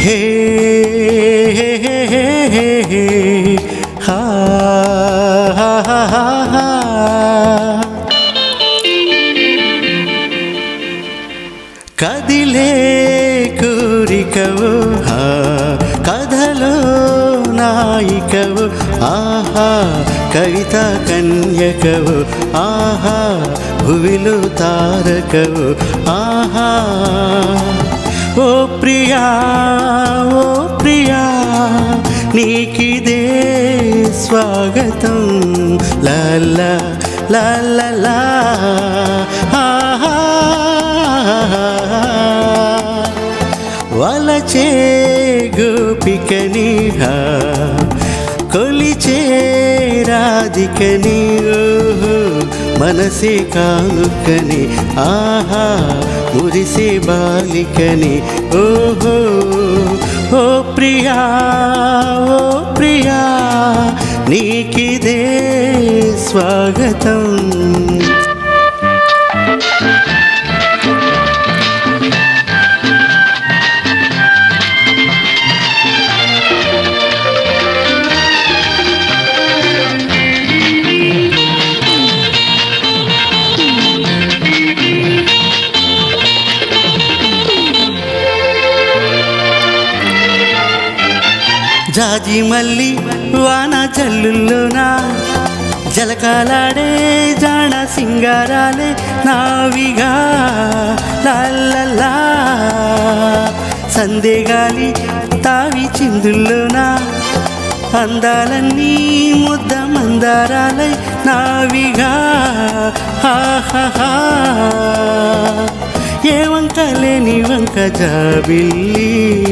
హే కదిలే కోరికవు కథలో నాయికవు ఆహా కవిత కన్యకవు ఆహా భువిలు తారకవు ఆహా. ఓ ప్రియా ఓ ప్రియా నీకిదే స్వాగతం. లాలా లాలా వలచే గోపికని కొలిచే రాధికని ఓహో మనసే కానుకని ఆహా మురిసే బాలికని. ఓహో ఓ ప్రియా ఓ ప్రియా నీకిదే స్వాగతం. జాజి మల్లి వాన చల్లుల్లోనా? జలకాలాడే జాణ సింగారాలే నావిగా. లాల్లల్లా సందేగాలి తావి చిందుల్లోనా? అందాలన్నీ ముద్ద మందారాలై నావిగా. హాహా ఏ వంక లేని వంక జాబిల్లి.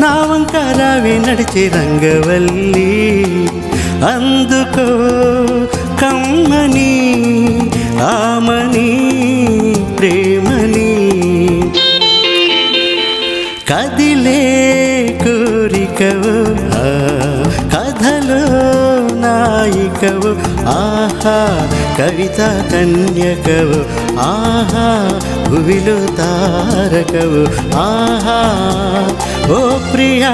నా వంక రావే నడిచే రంగవల్లి. అందుకో కమ్మని ఆమని ప్రేమని కదిలే కోరికవు? నాయికవు ఆహా కవిత కన్యకవు. ఆహా భువిలో తారకవు. ఆహా ఓ ప్రియా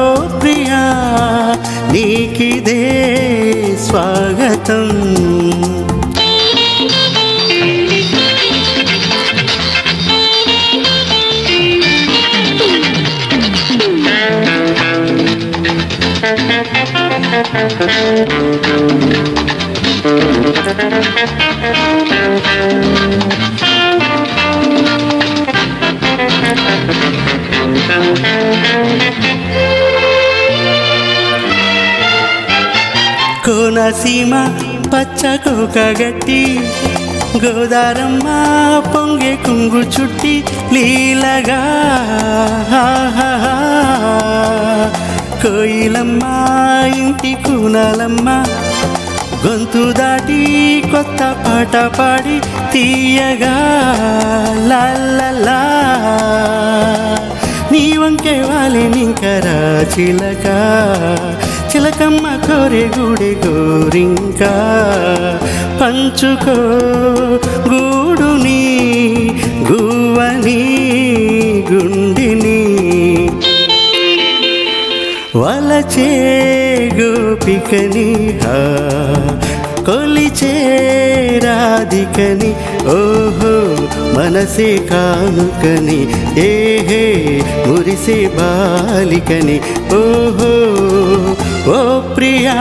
ఓ ప్రియా నీకిదే స్వాగతం. కోనసీమ పచ్చకుక గట్టి గోదారమ్మ పొంగే కుంగు చుట్టి లీలగా. కోయిలమ్మ ఇంటి కూనాలమ్మ. గొంతు దాటి కొత్త పాట పాడి తీయగా లా నీ వంకే వాలి నింకరా చిలక చిలకమ్మ కోరే గూడే గోరింకా. పంచుకో గూడుని గువ్వని గుండిని. వలచే గోపికని హా, కొలిచే రాధికని ఓహో మనసే కానుకని ఏహే మురిసే బాలికని ఓహో ఓ ప్రియా.